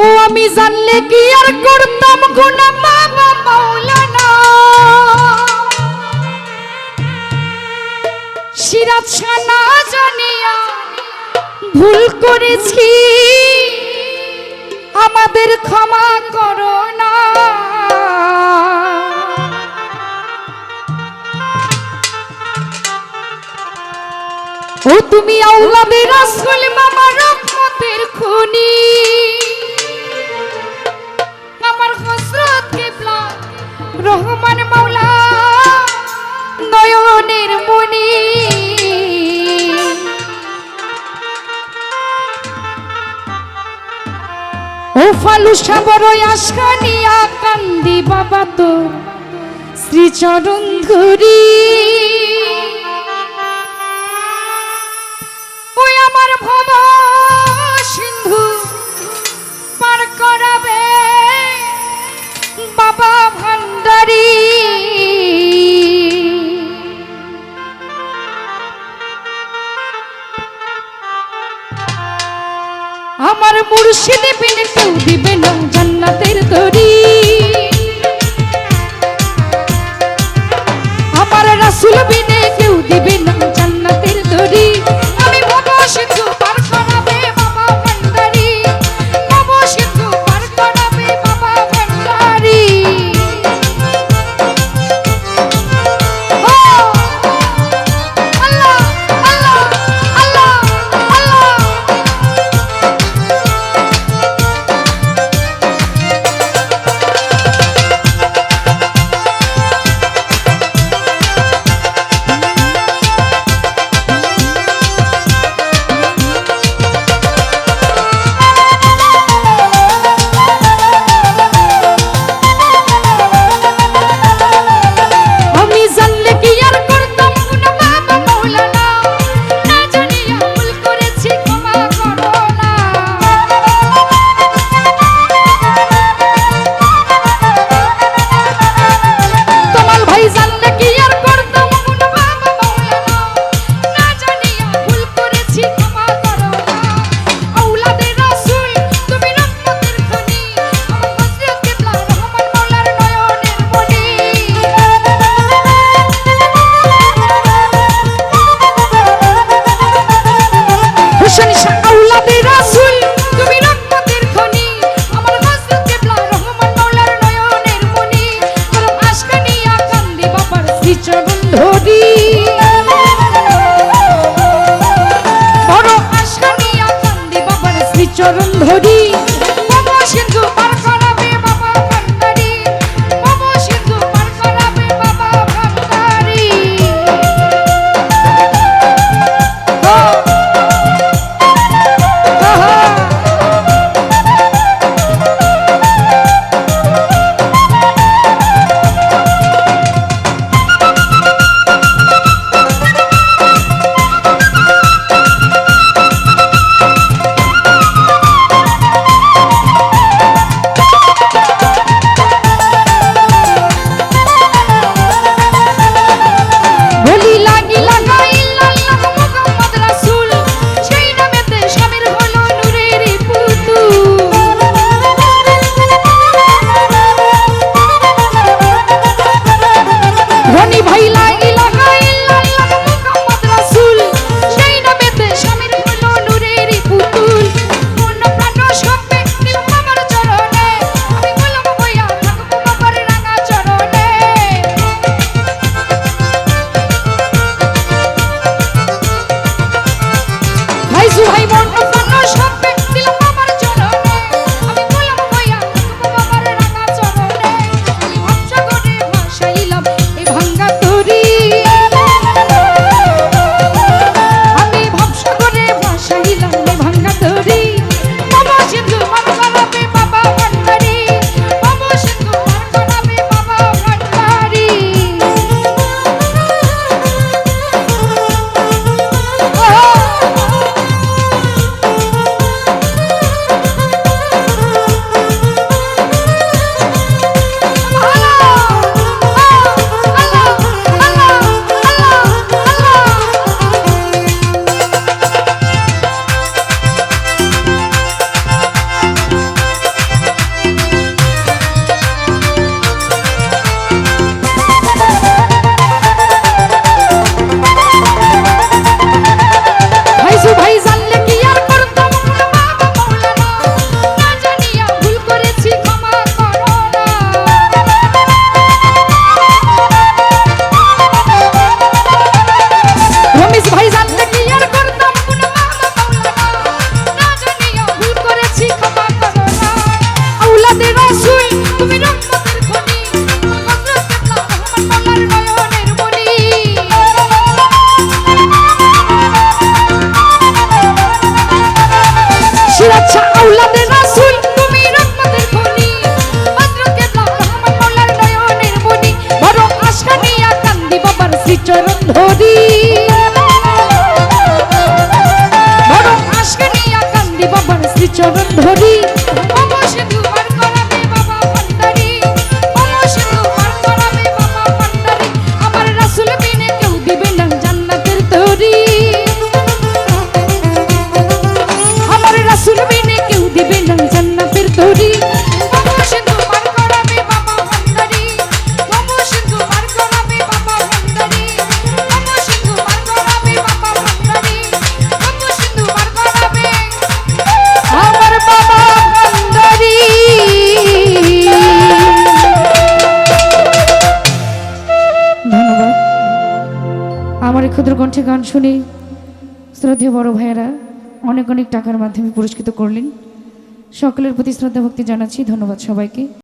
ও, আমি জানলে কি আর করতাম গুনা বাবা মাওলানা? সিরাজ না জানিয়া ভুল করেছি। আমাদের ক্ষমা করো না। ও, তুমি আউলাদের রাসূল মামা রহমতের খুনি। রহমান মাওলা, নয়নের মনি ও ফালুসা বড় আশানিয়া কান্দি বাবা তো শ্রীচরণ ধরি ওই আমার ভব সিন্ধু আমার মুর্শিদ বিনে কেউ দিবে না জান্নাতের তরি আমার রাসুল বিনে কেউ দিবে না শ্রীচরণ ধরি। সুন্দর কণ্ঠে গান শুনে। শ্রদ্ধেয় বড় ভাইয়েরা, অনেক অনেক টাকার মাধ্যমে পুরস্কৃত করলেন। সকলের প্রতি শ্রদ্ধা ভক্তি জানাচ্ছি। ধন্যবাদ সবাইকে।